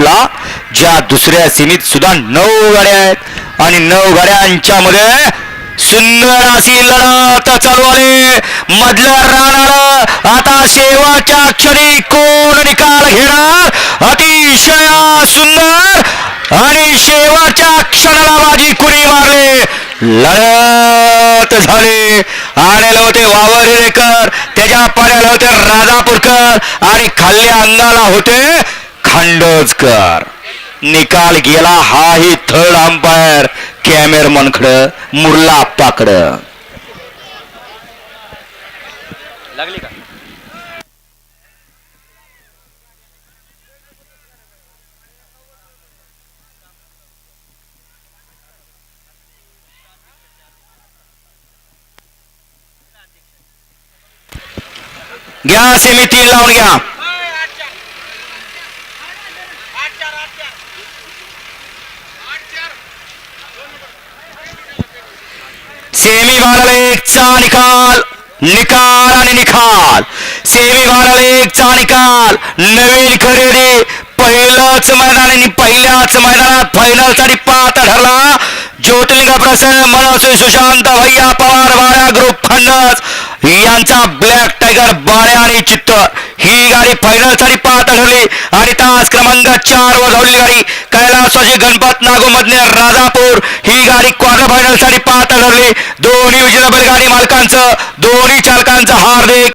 सुटला ज्या दुसऱ्या सीमीत सुद्धा नऊ गाड्या आहेत. आणि नऊ गाड्यांच्या मध्ये सुंदर अशी लढत चालू आहे. मधल्या राहणार आता शेवटच्या क्षणी कोण निकाल घेणार? अतिशय सुंदर. आणि शेवटच्या क्षणाला बाजी कुणी मारले? लढत झाली. आलेले होते वावरेकर त्याच्या पाण्याला होते राजापूरकर आणि खाल्ल्या अंगाला होते खांडोजकर. निकाल गेला हाही थर्ड अंपायर कॅमेरमनकडं मुर्ला आप्पाकडं. लागली का? घ्या सेमी तीन लावून घ्या. सेमी व्हायरल एक चा निकाल निकाल आणि निकाल सेमी व्हायरल एक चा निकाल नवीन खरेदी पहिलंच मैदान आणि पहिल्याच मैदानात फायनलसाठी पात्र ठरला. ज्योतिलिंग प्रसन्न मनोज सुशांत भैया पवार बाळ्या ग्रुप खंडस यांचा ब्लॅक टायगर बाळ्या आणि चित्त ही गाडी फायनलसाठी पात्र ठरली आणि तास क्रमांक चार वर धावलेली गाडी कैलासवासी गणपत नागोमधने राजापूर. ही गाडी क्वार्टर फायनलसाठी पात्र ठरली दोन्ही विजेता बैलगाडी मालकांचं दोन्ही चालकांचं हार्दिक